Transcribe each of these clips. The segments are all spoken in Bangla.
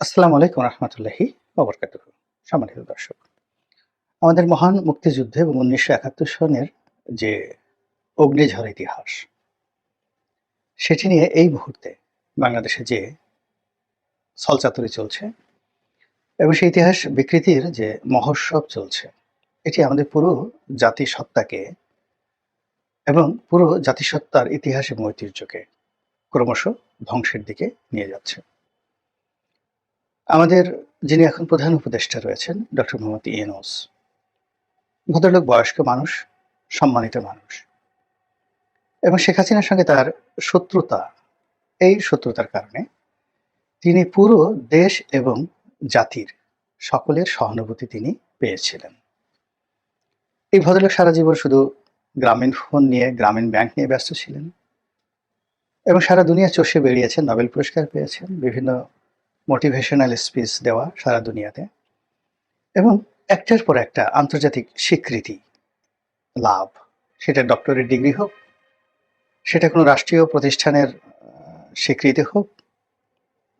আসসালামু আলাইকুম রহমতুল্লাহি অবরকাত সম্মানিত দর্শক, আমাদের মহান মুক্তিযুদ্ধ এবং উনিশশো একাত্তর সনের যে অগ্নিঝড় ইতিহাস, সেটি নিয়ে এই মুহূর্তে বাংলাদেশে যে ছলচাতুরি চলছে এবং সেই ইতিহাস বিকৃতির যে মহোৎসব চলছে, এটি আমাদের পুরো জাতিসত্তাকে এবং পুরো জাতিসত্তার ইতিহাস এবং ঐতিহ্যকে ক্রমশ ধ্বংসের দিকে নিয়ে যাচ্ছে। আমাদের যিনি এখন প্রধান উপদেষ্টা রয়েছেন, ডক্টর মোহাম্মদ ইয়েনোস ভদ্রলোক বয়স্ক মানুষ, সম্মানিত মানুষ। এবং শেখ হাসিনার সঙ্গে তার শত্রুতা, এই শত্রুতার কারণে তিনি পুরো দেশ এবং জাতির সকলের সহানুভূতি তিনি পেয়েছিলেন। এই ভদ্রলোক সারা জীবন শুধু গ্রামীণ ফোন নিয়ে, গ্রামীণ ব্যাংক নিয়ে ব্যস্ত ছিলেন এবং সারা দুনিয়া চষে বেরিয়েছেন নোবেল পুরস্কার পেয়েছেন, বিভিন্ন মোটিভেশনাল স্পিচ দেওয়া সারা দুনিয়াতে এবং একটার পর একটা আন্তর্জাতিক স্বীকৃতি, লাভ। সেটা ডক্টরেট ডিগ্রি হোক, সেটা কোনো রাষ্ট্রীয় প্রতিষ্ঠানের স্বীকৃতি হোক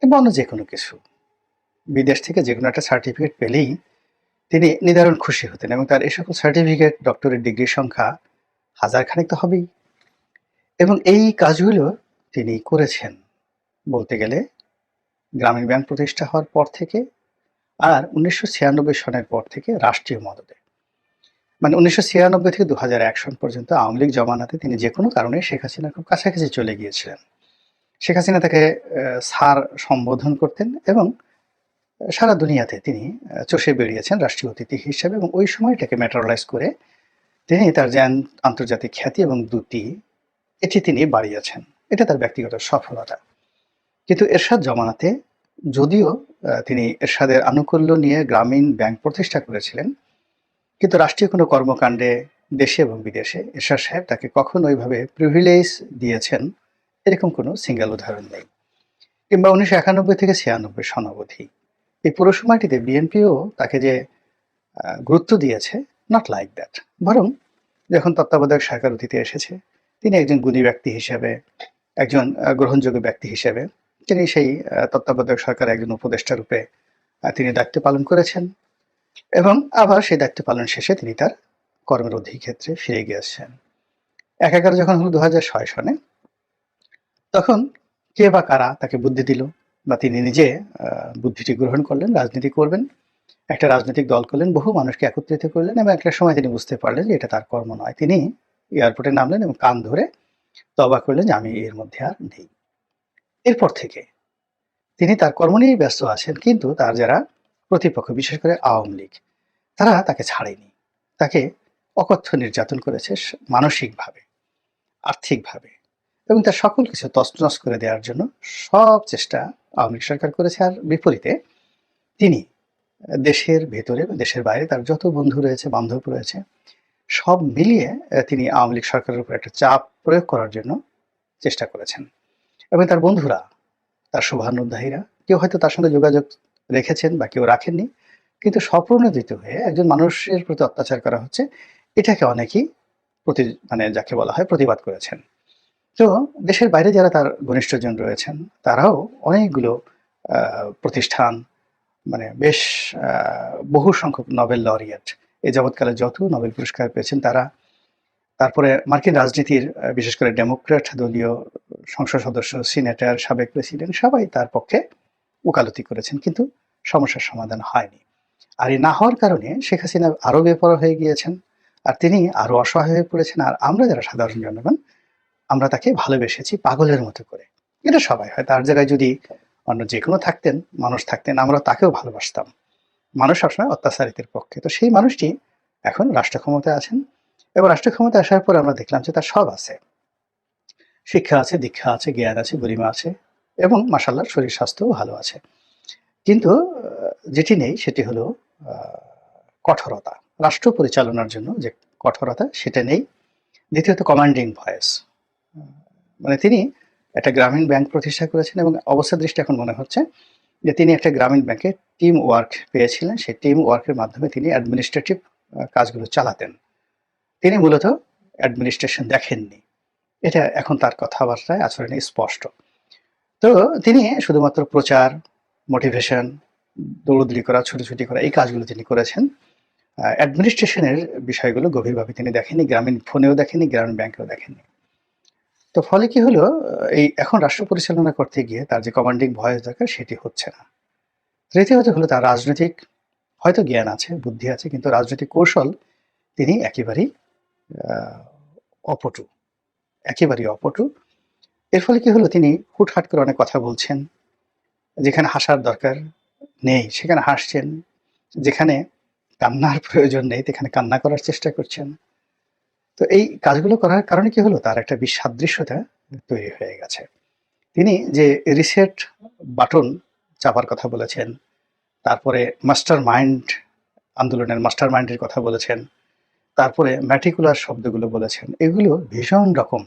এবং অন্য যে কোনো কিছু। বিদেশ থেকে যে কোনো একটা সার্টিফিকেট পেলেই তিনি নিদারুণ খুশি হতেন এবং তার এই সকল সার্টিফিকেট ডক্টরেট ডিগ্রির সংখ্যা হাজার খানেক তো হবেই। এবং এই কাজগুলো তিনি করেছেন বলতে গেলে গ্রামীণ ব্যাংক প্রতিষ্ঠা হওয়ার পর থেকে আর উনিশশো ছিয়ানব্বই সনের পর থেকে রাষ্ট্রীয় মদদে মানে উনিশশো ছিয়ানব্বই থেকে দু হাজার এক সন পর্যন্ত আওয়ামী লীগ জমানাতে তিনি যে কোনো কারণে শেখ হাসিনার খুব কাছাকাছি চলে গিয়েছিলেন। শেখ হাসিনা তাকে সার সম্বোধন করতেন এবং সারা দুনিয়াতে তিনি চষে বেরিয়েছেন রাষ্ট্রীয় অতিথি হিসেবে এবং ওই সময়টাকে ম্যাটারালাইজ করে তিনি তার আন- আন্তর্জাতিক খ্যাতি এবং দুটি এটি তিনি বাড়িয়েছেন। এটা তার ব্যক্তিগত সফলতা। কিন্তু এরশাদ জমানাতে যদিও তিনি এরশাদের আনুকূল্য নিয়ে গ্রামীণ ব্যাংক প্রতিষ্ঠা করেছিলেন, কিন্তু রাষ্ট্রীয় কোনো কর্মকাণ্ডে দেশে এবং বিদেশে এরশাদ সাহেব তাকে কখনো ওইভাবে প্রিভিলেজ দিয়েছেন, এরকম কোনো সিঙ্গেল উদাহরণ নেই। কিংবা উনিশশো একানব্বই থেকে ছিয়ানব্বই সনবধি এই পুরো সময়টিতে বিএনপিও তাকে যে গুরুত্ব দিয়েছে নট লাইক দ্যাট বরং যখন তত্ত্বাবধায়ক সরকার অতীতে এসেছে, তিনি একজন গুণী ব্যক্তি হিসেবে, একজন গ্রহণযোগ্য ব্যক্তি হিসেবে তিনি সেই তত্ত্বাবধায়ক সরকার একজন উপদেষ্টা রূপে তিনি দায়িত্ব পালন করেছেন এবং আবার সেই দায়িত্ব পালন শেষে তিনি তার কর্মের অধিক্ষেত্রে ফিরে গিয়েছেন এক এগারো যখন হলো দু হাজার ছয় সনে, তখন কে বা কারা তাকে বুদ্ধি দিল বা তিনি নিজে বুদ্ধিটি গ্রহণ করলেন, রাজনীতি করবেন, একটা রাজনৈতিক দল করলেন, বহু মানুষকে একত্রিত করলেন এবং একটা সময় তিনি বুঝতে পারলেন যে এটা তার কর্ম নয়। তিনি এয়ারপোর্টে নামলেন এবং কান ধরে তবা করলেন যে আমি এর মধ্যে আর নেই। এরপর থেকে তিনি তার কর্ম নিয়েই ব্যস্ত আছেন, কিন্তু তার যারা প্রতিপক্ষ, বিশেষ করে আওয়ামী লীগ, তারা তাকে ছাড়েনি। তাকে অকথ্য নির্যাতন করেছে মানসিকভাবে, আর্থিকভাবে এবং তার সকল কিছু তছনছ করে দেওয়ার জন্য সব চেষ্টা আওয়ামী লীগ সরকার করেছে। আর বিপরীতে তিনি দেশের ভেতরে দেশের বাইরে তার যত বন্ধু রয়েছে, বান্ধব রয়েছে, সব মিলিয়ে তিনি আওয়ামী লীগ সরকারের উপর একটা চাপ প্রয়োগ করার জন্য চেষ্টা করেছেন। এবং তার বন্ধুরা, তার শুভানুধ্যায়ীরা কেউ হয়তো তার সঙ্গে যোগাযোগ রেখেছেন বা কেউ রাখেননি, কিন্তু স্বপ্রণোদিত হয়ে একজন মানুষের প্রতি অত্যাচার করা হচ্ছে, এটাকে অনেকেই প্রতি মানে যাকে বলা হয় প্রতিবাদ করেছেন। তো দেশের বাইরে যারা তার ঘনিষ্ঠজন রয়েছেন, তারাও অনেকগুলো প্রতিষ্ঠান মানে বেশ বহু সংখ্যক নোবেল লরিয়েট এই যাবৎকালে যত নোবেল পুরস্কার পেয়েছেন তারা, তারপরে মার্কিন রাজনীতির বিশেষ করে ডেমোক্র্যাট দলীয় সংসদ সদস্য, সিনেটর, সাবেক প্রেসিডেন্ট সবাই তার পক্ষে ওকালতি করেছেন, কিন্তু সমস্যার সমাধান হয়নি। আর এই না হওয়ার কারণে শেখ হাসিনা আরও বেপরোয়া হয়ে গিয়েছেন, আর তিনি আরও অসহায় হয়ে পড়েছেন, আর আমরা যারা সাধারণ জনগণ, আমরা তাকে ভালোবেসেছি পাগলের মতো করে। এটা সবাই হয়, তার জায়গায় যদি অন্য যে কোনো থাকতেন, মানুষ থাকতেন আমরা তাকেও ভালোবাসতাম। মানুষ সবসময় অত্যাচারিতের পক্ষে। তো সেই মানুষটি এখন রাষ্ট্র ক্ষমতায় আছেন, এবং রাষ্ট্র ক্ষমতায় আসার পর আমরা দেখলাম যে তার সব আছে। শিক্ষা আছে, দীক্ষা আছে, জ্ঞান আছে, গরিমা আছে এবং মাসাল্লাহ শরীর স্বাস্থ্যও ভালো আছে। কিন্তু যেটি নেই সেটি হলো কঠোরতা। রাষ্ট্র পরিচালনার জন্য যে কঠোরতা সেটা নেই। দ্বিতীয়ত কমান্ডিং ভয়েস মানে তিনি একটা গ্রামীণ ব্যাংক প্রতিষ্ঠা করেছেন এবং অবস্থা দৃষ্টি এখন মনে হচ্ছে যে তিনি একটা গ্রামীণ ব্যাংকে টিম ওয়ার্ক পেয়েছিলেন। সেই টিম ওয়ার্কের মাধ্যমে তিনি অ্যাডমিনিস্ট্রেটিভ কাজগুলো চালাতেন। তিনি মূলত অ্যাডমিনিস্ট্রেশন দেখেননি। এটা এখন তার কথাবার্তায় আচরণে স্পষ্ট। তো তিনি শুধুমাত্র প্রচার মোটিভেশন দৌড়দৌড়ি করা, ছুটোছুটি করা, এই কাজগুলো তিনি করেছেন। অ্যাডমিনিস্ট্রেশনের বিষয়গুলো গভীরভাবে তিনি দেখেনি গ্রামীণ ফোনেও দেখেনি গ্রামীণ ব্যাংকেও দেখেনি তো ফলে কি হলো, এই এখন রাষ্ট্র পরিচালনা করতে গিয়ে তার যে কমান্ডিং ভয়েস দরকার সেটি হচ্ছে না। তৃতীয়ত হলো তার রাজনৈতিক, হয়তো জ্ঞান আছে, বুদ্ধি আছে, কিন্তু রাজনৈতিক কৌশল তিনি একেবারেই অপটু। একেবারেই অপটু এর ফলে কি হলো? তিনি হুটহাট করে অনেক কথা বলছেন, যেখানে হাসার দরকার নেই, সেখানে হাসছেন, যেখানে কান্নার প্রয়োজন নেই, সেখানে কান্না করার চেষ্টা করছেন। তো এই কাজগুলো করার কারণে কি হলো? তার একটা বিসাদৃশ্যতা তৈরি হয়ে গেছে। তিনি যে রিসেট বাটন চাপার কথা বলেছেন, তারপরে মাস্টার মাইন্ড আন্দোলনের মাস্টার মাইন্ডের কথা বলেছেন তারপরে ম্যাটিকুলার শব্দগুলো বলেছেন। এগুলো ভীষণ রকম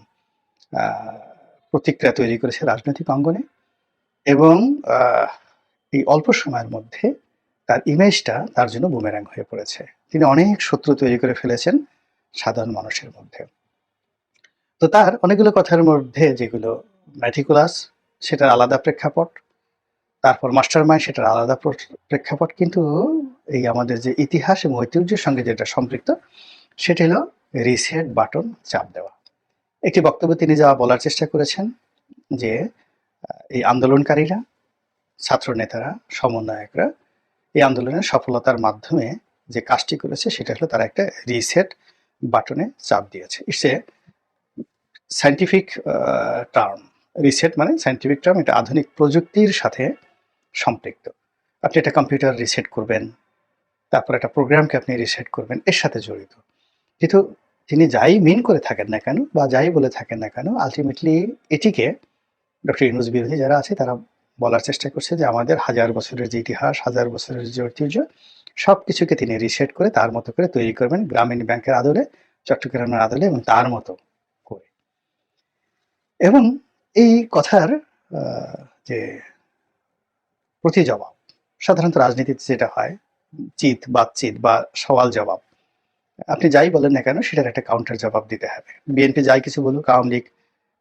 প্রতিক্রিয়া তৈরি করেছে রাজনৈতিক অঙ্গনে এবং এই অল্প সময়ের মধ্যে তার ইমেজটা তার জন্য বুমেরাং হয়ে পড়েছে। তিনি অনেক শত্রু তৈরি করে ফেলেছেন সাধারণ মানুষের মধ্যে। তো তার অনেকগুলো কথার মধ্যে যেগুলো ম্যাটিকুলাস সেটার আলাদা প্রেক্ষাপট, তারপর মাস্টার মাইন্ড সেটার আলাদা প্র- প্রেক্ষাপট, কিন্তু এই আমাদের যে ইতিহাস এবং ঐতিহ্যের সঙ্গে যেটা সম্পৃক্ত সেটা হলো রিসেট বাটন চাপ দেওয়া। একটি বক্তব্য তিনি যা বলার চেষ্টা করেছেন যে এই আন্দোলনকারীরা ছাত্র নেতারা সমন্বয়করা এই আন্দোলনের সফলতার মাধ্যমে যে কাজটি করেছে, সেটা হলো তারা একটা রিসেট বাটনে চাপ দিয়েছে। It's a scientific term reset মানে সাইন্টিফিক টার্ম এটা আধুনিক প্রযুক্তির সাথে সম্পৃক্ত। আপনি একটা কম্পিউটার রিসেট করবেন, তারপর একটা প্রোগ্রামকে আপনি রিসেট করবেন, এর সাথে জড়িত। কিন্তু তিনি যাই মিন করে থাকেন না কেন বা যাই বলে থাকেন না কেন আলটিমেটলি এটিকে ডক্টর ইউনুস বিরোধী যারা আছে, তারা বলার চেষ্টা করছে যে আমাদের হাজার বছরের যে ইতিহাস, হাজার বছরের যে ঐতিহ্য সব কিছুকে তিনি রিসেট করে তার মতো করে তৈরি করবেন গ্রামীণ ব্যাংকের আদলে, চট্টগ্রামের আদলে এবং তার মতো করে। এবং এই কথার যে প্রতি জবাব সাধারণত রাজনীতিতে যেটা হয়, চিত, বাতচিত বা সওয়াল জবাব আপনি যাই বলেন না কেন, সেটার একটা কাউন্টার জবাব দিতে হবে। বিএনপি যাই কিছু বলুক, আওয়ামী লীগ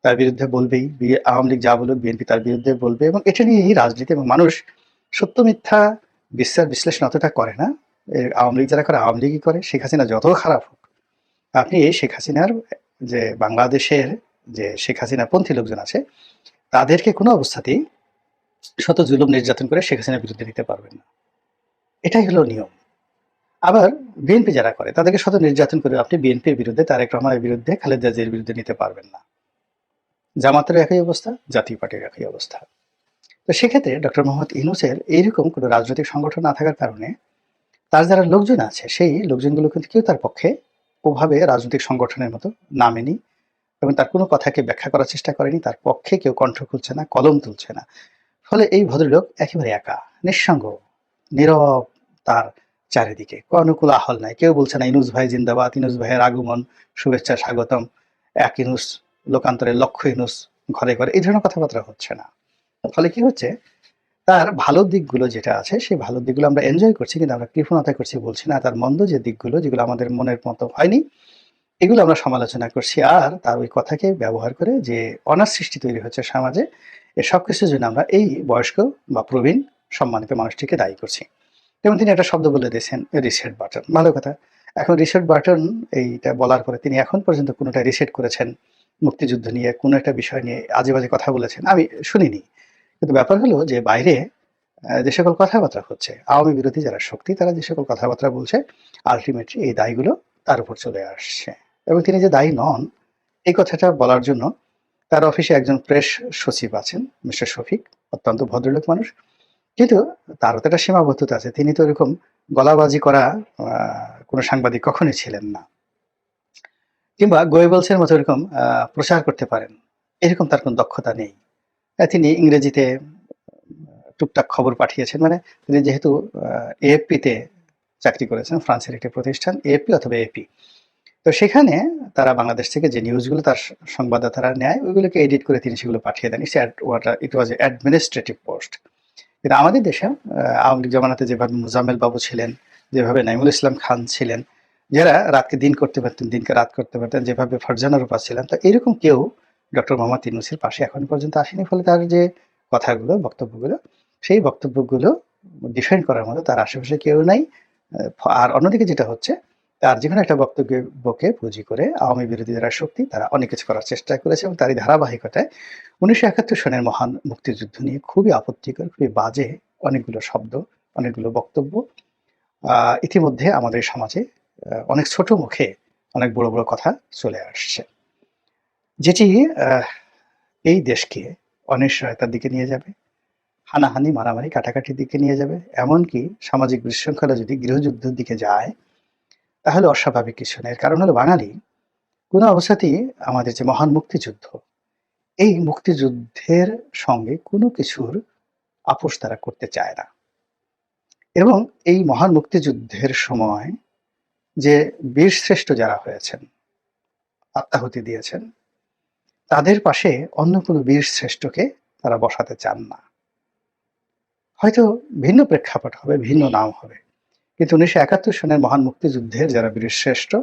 তার বিরুদ্ধে বলবেই আওয়ামী লীগ যা বলুক বিএনপি তার বিরুদ্ধে বলবে এবং এটা নিয়েই রাজনীতি এবং মানুষ সত্য, মিথ্যা, বিশ্বাস, বিশ্লেষণ অতটা করে না। আওয়ামী লীগ যারা করে, আওয়ামী লীগই করে। শেখ হাসিনা যত খারাপ হোক, আপনি শেখ হাসিনার যে বাংলাদেশের যে শেখ হাসিনা পন্থী লোকজন আছে, তাদেরকে কোনো অবস্থাতেই শত জুলুম নির্যাতন করে শেখ হাসিনার বিরুদ্ধে নিতে পারবেন না। এটাই হলো নিয়ম। আবার বিএনপি যারা করে, তাদেরকে শত নির্যাতন করে আপনি বিএনপির বিরুদ্ধে, তারেক রহমানের বিরুদ্ধে, খালেদা জিয়ার বিরুদ্ধে নিতে পারবেন না। জামাতের একই অবস্থা, জাতীয় পার্টির একই অবস্থা। তো সেক্ষেত্রে ডক্টর মোহাম্মদ ইউনুসের এইরকম কোনো রাজনৈতিক সংগঠন না থাকার কারণে তার যারা লোকজন আছে, সেই লোকজনগুলো কিন্তু কেউ তার পক্ষে ওভাবে রাজনৈতিক সংগঠনের মতো নামেনি এবং তার কোনো কথাকে ব্যাখ্যা করার চেষ্টা করেনি, তার পক্ষে কেউ কণ্ঠ খুলছে না, কলম তুলছে না। ফলে এই ভদ্রলোক একেবারে একা, নিঃসঙ্গ, নীরব, তার চারিদিকে। কোনো কোলাহল নাই। কেউ বলছে না, ইনুস ভাই জিন্দাবাদ, ইনুস ভাইয়ের আগমন, শুভেচ্ছা, স্বাগতম। এক ইনুস লোকান্তরে লক্ষ্য ইনুস, ঘরে ঘরে। এই ধরনের কথাবার্তা হচ্ছে না। ফলে কি হচ্ছে? তার ভালো দিকগুলো যেটা আছে, সেই ভালো দিকগুলো আমরা এনজয় করছি, কিন্তু আমরা কৃপণতা করছি, বলছি না, তার মন্দ যে দিকগুলো, যেগুলো আমাদের মনের মতো হয়নি, এগুলো আমরা সমালোচনা করছি। আর তার ওই কথাকে ব্যবহার করে যে অনার সৃষ্টি তৈরি হচ্ছে সমাজে, এ সব কিছুর জন্য আমরা এই বয়স্ক বা প্রবীণ, সম্মানিত মানুষটিকে দায়ী করছি। যেমন তিনি একটা শব্দ বলে দিয়েছেন রিসেট বাটন ভালো কথা। এখন রিসেট বাটন এইটা বলার পরে তিনি এখন পর্যন্ত কোনোটা রিসেট করেছেন, মুক্তিযুদ্ধ নিয়ে কোনো একটা বিষয় নিয়ে আজে বাজে কথা বলেছেন। আমি শুনিনি। কিন্তু ব্যাপার হলো যে বাইরে যে সকল কথাবার্তা হচ্ছে, আওয়ামী বিরোধী যারা শক্তি, তারা যে সকল কথাবার্তা বলছে আলটিমেটলি এই দায়গুলো তার উপর চলে আসছে। এবং তিনি যে দায়ী নন, এই কথাটা বলার জন্য তার অফিসে একজন প্রেস সচিব আছেন, মিস্টার শফিক, অত্যন্ত ভদ্রলোক মানুষ। কিন্তু তারও তো একটা সীমাবদ্ধতা আছে। তিনি তো এরকম গলাবাজি করা কোনো সাংবাদিক কখনোই ছিলেন না। কিংবা গোয়েবলসের মতো এরকম প্রচার করতে পারেন। এরকম তার কোনো দক্ষতা নেই। তিনি ইংরেজিতে টুকটাক খবর পাঠিয়েছেন। মানে তিনি যেহেতু এএফপিতে চাকরি করেছেন, ফ্রান্সের একটি প্রতিষ্ঠান, এএফপি অথবা এপি তো সেখানে তারা বাংলাদেশ থেকে যে নিউজগুলো তার সংবাদদাতারা নেয়, ওইগুলোকে এডিট করে তিনি সেগুলো পাঠিয়ে দেন। ইট ওয়াজ অ্যাডমিনিস্ট্রেটিভ পোস্ট। কিন্তু আমাদের দেশে আওয়ামী লীগ জমানাতে যেভাবে মুজাম্মেল বাবু ছিলেন, যেভাবে নাইমুল ইসলাম খান ছিলেন, যারা রাতকে দিন করতে পারতেন, দিনকে রাত করতে পারতেন, যেভাবে ফারজানা রূপা ছিলেন, তো এরকম কেউ ডক্টর মোহাম্মদ ইউনুসের পাশে এখন পর্যন্ত আসেনি, ফলে তার যে কথাগুলো, বক্তব্যগুলো, সেই বক্তব্যগুলো ডিফেন্ড করার মতো তার আশেপাশে কেউ নাই। আর অন্যদিকে যেটা হচ্ছে তার যে কোনো একটা বক্তব্যকে পুঁজি করে আওয়ামী বিরোধী যারা শক্তি তারা অনেক কিছু করার চেষ্টা করেছে এবং তারই ধারাবাহিকতায় উনিশশো একাত্তর সনের মহান মুক্তিযুদ্ধ নিয়ে খুবই আপত্তিকর, খুবই বাজে অনেকগুলো শব্দ, অনেকগুলো বক্তব্য। ইতিমধ্যে আমাদের সমাজে অনেক ছোট মুখে অনেক বড় বড় কথা চলে আসছে। যেটি এই দেশকে অনিশ্চয়তার দিকে নিয়ে যাবে, হানাহানি, মারামারি, কাটাকাটির দিকে নিয়ে যাবে, এমনকি সামাজিক বিশৃঙ্খলা যদি গৃহযুদ্ধের দিকে যায় তাহলে অস্বাভাবিক কিছু নেই। কারণ হলো বাঙালি কোনো অবস্থাতেই আমাদের যে মহান মুক্তিযুদ্ধ, এই মুক্তিযুদ্ধের সঙ্গে কোনো কিছুর আপোষ তারা করতে চায় না। এবং এই মহান মুক্তিযুদ্ধের সময় যে বীরশ্রেষ্ঠ যারা হয়েছেন, আত্মাহুতি দিয়েছেন, তাদের পাশে অন্য কোনো বীর শ্রেষ্ঠকে তারা বসাতে চান না। হয়তো ভিন্ন প্রেক্ষাপট হবে, ভিন্ন নাম হবে। কিন্তু উনিশশো একাত্তর সনের মহান মুক্তিযুদ্ধের যারা বীর শ্রেষ্ঠ,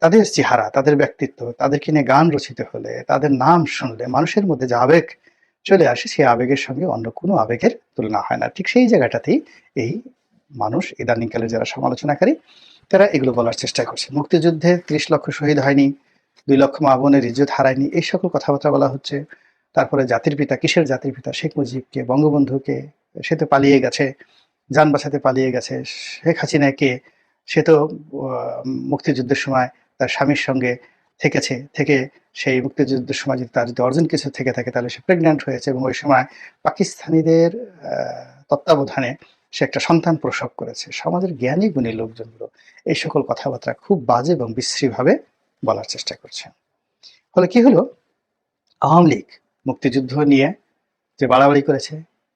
তাদের চেহারা, তাদের ব্যক্তিত্ব, তাদেরকে নিয়ে গান রচিত হলে, তাদের নাম শুনলে মানুষের মধ্যে যে আবেগ চলে আসে, সেই আবেগের সঙ্গে অন্য কোনো আবেগের তুলনা হয় না। ঠিক সেই জায়গাটাতেই এই মানুষ ইদানিংকালে যারা সমালোচনাকারী, তারা এগুলো বলার চেষ্টা করছে। মুক্তিযুদ্ধে ত্রিশ লক্ষ শহীদ হয়নি, দুই লক্ষ মা বোনের ইজ্জত হারায়নি, এই সকল কথাবার্তা বলা হচ্ছে। তারপরে জাতির পিতা, কিসের জাতির পিতা? শেখ মুজিবকে, বঙ্গবন্ধুকে, সে তো পালিয়ে গেছে। যান বাঁচাতে পালিয়ে গেছে। শেখ হাসিনাকে, সে তো মুক্তিযুদ্ধের সময় তার স্বামীর সঙ্গে থেকেছে, থেকে সেই মুক্তিযুদ্ধের সময় যদি তার যদি অর্জন কিছু থেকে থাকে, তাহলে সে প্রেগন্যান্ট হয়েছে এবং ওই সময় পাকিস্তানিদের তত্ত্বাবধানে সে একটা সন্তান প্রসব করেছে। সমাজের জ্ঞানী গুণী লোকজনগুলো এই সকল কথাবার্তা খুব বাজে এবং বিশ্রীভাবে বলার চেষ্টা করছে। ফলে কি হলো? আওয়ামী লীগ মুক্তিযুদ্ধ নিয়ে যে বাড়াবাড়ি করেছে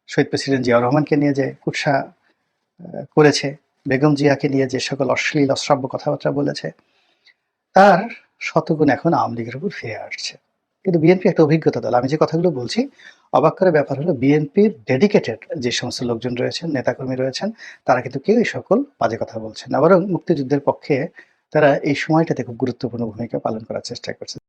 শহীদ প্রেসিডেন্ট জিয়াউর রহমানকে নিয়ে যে কুৎসা করেছে, বেগম জিয়াকে নিয়ে যে সকল অশ্লীল, অশ্রাব্য কথাবার্তা বলেছে, তার শতগুণ এখন আওয়ামী লীগের উপর ফিরে আসছে। কিন্তু বিএনপি একটা অভিজ্ঞতা দল। আমি যে কথাগুলো বলছি, অবাক করে ব্যাপার হলো বিএনপির ডেডিকেটেড যে সমস্ত লোকজন রয়েছেন, নেতাকর্মী রয়েছেন, তারা কিন্তু কেউই সকল বাজে কথা বলছেন না, বরং মুক্তিযুদ্ধের পক্ষে তারা এই সময়টাতে খুব গুরুত্বপূর্ণ ভূমিকা পালন করার চেষ্টা করছে